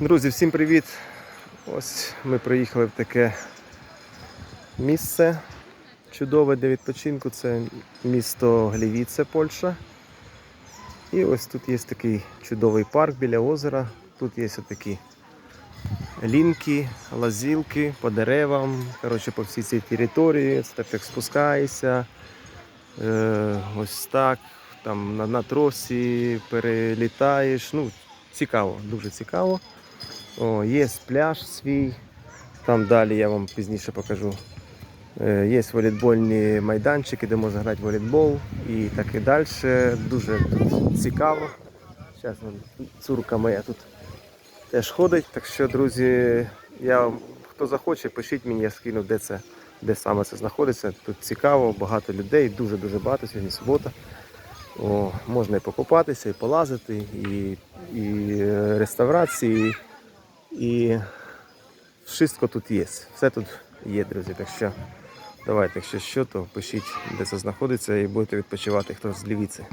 Друзі, всім привіт! Ось ми приїхали в таке місце чудове для відпочинку. Це місто Глівіце, Польща. І ось тут є такий чудовий парк біля озера. Тут є такі лінки, лазілки по деревам. Коротше, по всій цій території. Це так, так спускаєшся. Е, ось так. Там на, на тросі перелітаєш. Ну, цікаво, дуже цікаво. О, є пляж свій. Там далі я вам пізніше покажу. Е, Є волейбольні майданчики, де можна грати в волейбол і так і далі. Дуже тут цікаво. Зараз цурка моя тут теж ходить. Так що, друзі, я, хто захоче, пишіть мені, я скину, де це, де саме це знаходиться. Тут цікаво, багато людей, дуже-дуже багато, сьогодні субота. О, можна і покупатися, і полазити, і, і е, реставрації, і wszystko тут є. Все тут є, друзі. Так що давайте, якщо що, то пишіть, де це знаходиться, і будете відпочивати, хто з Лівіці.